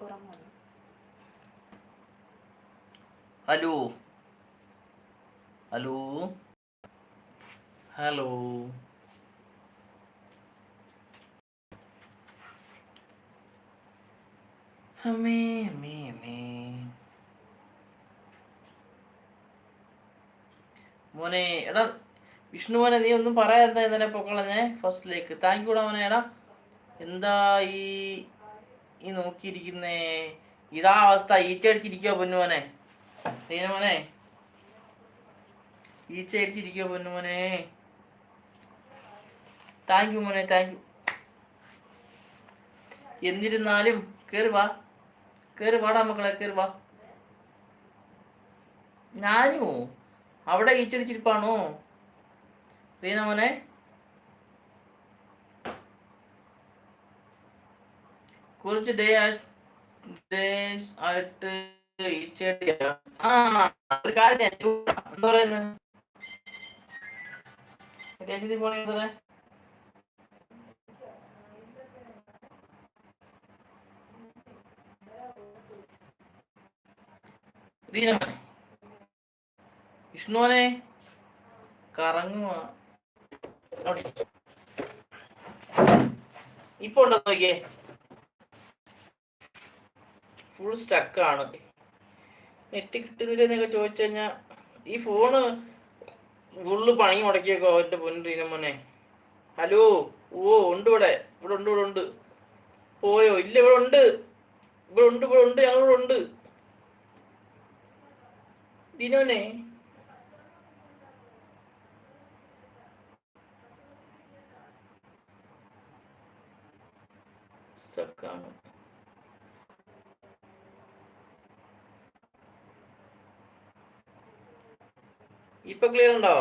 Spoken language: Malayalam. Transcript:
ഉറങ്ങുന്നു ഹലോ. ഹലോ. ഹലോ. അമ്മേ അമ്മേ അമ്മേ. മോനെ എടാ വിഷ്ണു മോനെ നീ ഒന്നും പറയാ ഇന്നലെ പൊക്കളഞ്ഞേ? ഫസ്റ്റിലേക്ക് താങ്ക് യൂടാ മോനെ എടാ. എന്താ ഈ ഈ നോക്കിയിരിക്കുന്നേ. ഇതാ അവസ്ഥ. ഈച്ച അടിച്ചിരിക്കോ പൊന്നുമോനെ. മോനെ ഈച്ച അടിച്ചിരിക്കോ പൊന്നുമോനെ. താങ്ക് യു മോനെ താങ്ക് യു എന്നിരുന്നാലും കേറി വാ. കേറി വാടാ മക്കളെ കേറി വാ. ഞാനോ? അവിടെ ഈച്ചടിച്ചിരിപ്പാണോ റീന മോനെ കുറച്ച് ആയിട്ട് ഒരു കാര്യം വിഷ്ണുവനെ കറങ്ങുക. ഇപ്പൊ ഉണ്ടോ നോക്കിയേ? ഫുൾ സ്റ്റക്കാണ് നെറ്റ് കിട്ടുന്നില്ലെന്നൊക്കെ ചോദിച്ചു കഴിഞ്ഞാൽ ഈ ഫോണ് ഫുള്ള് പണി മുടക്കിയേക്കോ എന്റെ പൊന്നീനമ്മനെ ഹലോ ഓ ഉണ്ട് ഇവിടെ. ഇവിടെ ഉണ്ട് ഇവിടെ ഉണ്ട്. പോയോ? ഇല്ല ഇവിടെ ഉണ്ട്. ഇവിടെ ഉണ്ട് ഇവിടെ ഉണ്ട് ഞങ്ങൾ ഇവിടെ ഉണ്ട്. ദിനോനെ സ്റ്റക്കാണ് ഇപ്പൊ ക്ലിയർ ഉണ്ടോ?